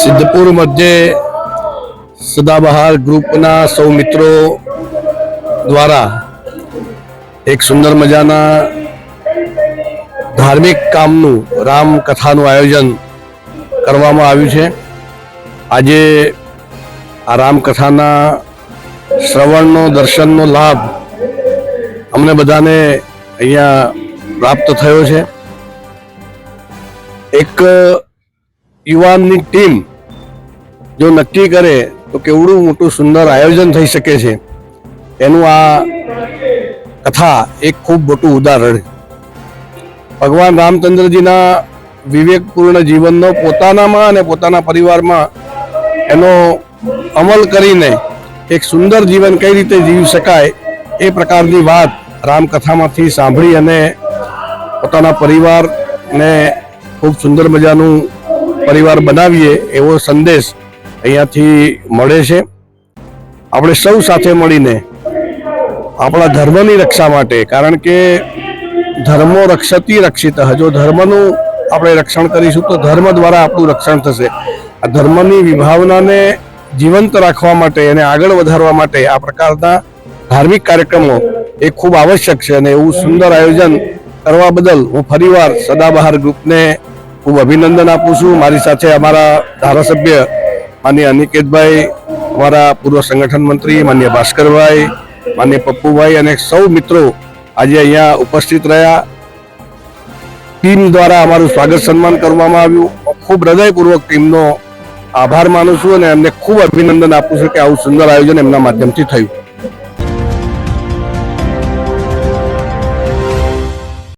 સિદ્ધપુર મધ્યે સદાબહાર ગ્રુપના સૌ મિત્રો દ્વારા એક સુંદર મજાના ધાર્મિક કામનું રામકથાનું આયોજન કરવામાં આવ્યું છે. આજે આ રામકથાના શ્રવણનો, દર્શનનો લાભ અમને બધાને અહીંયા પ્રાપ્ત થયો છે. એક યુવાનની ટીમ જો નક્કી કરે તો કેવડું મોટું સુંદર આયોજન થઈ શકે છે. એનું આ કથા એક ખૂબ મોટું ઉદાહરણ ભગવાન રામચંદ્રજીના વિવેકપૂર્ણ જીવનનો પોતાનામાં અને પોતાના પરિવારમાં એનો અમલ કરીને એક સુંદર જીવન કઈ રીતે જીવી શકાય એ પ્રકારની વાત રામકથામાંથી સાંભળી અને પોતાના પરિવારને ખૂબ સુંદર મજાનું પરિવાર બનાવીએ એવો સંદેશ અહીંયાથી મળે છે. આપણે સૌ સાથે મળીને આપણા ધર્મની રક્ષા માટે, કારણ કે ધર્મો રક્ષતી રક્ષિત જો ધર્મનું આપણે રક્ષણ કરીશું તો ધર્મ દ્વારા આપણું રક્ષણ થશે. આ ધર્મની વિભાવનાને જીવંત રાખવા માટે અને આગળ વધારવા માટે આ પ્રકારના ધાર્મિક કાર્યક્રમો એ ખૂબ આવશ્યક છે અને એવું સુંદર આયોજન કરવા બદલ હું ફરીવાર સદાબહાર ગ્રુપને ખૂબ અભિનંદન આપું છું. મારી સાથે અમારા ધારાસભ્ય માન્ય અનિકેતભાઈ, અમારા પૂર્વ સંગઠન મંત્રી માન્ય ભાસ્કરભાઈ, માન્ય પપ્પુભાઈ અને સૌ મિત્રો આજે અહીંયા ઉપસ્થિત રહ્યા. ટીમ દ્વારા અમારું સ્વાગત સન્માન કરવામાં આવ્યું. ખૂબ હૃદયપૂર્વક ટીમનો આભાર માનું છું અને એમને ખૂબ અભિનંદન આપું છું કે આવું સુંદર આયોજન એમના માધ્યમથી થયું.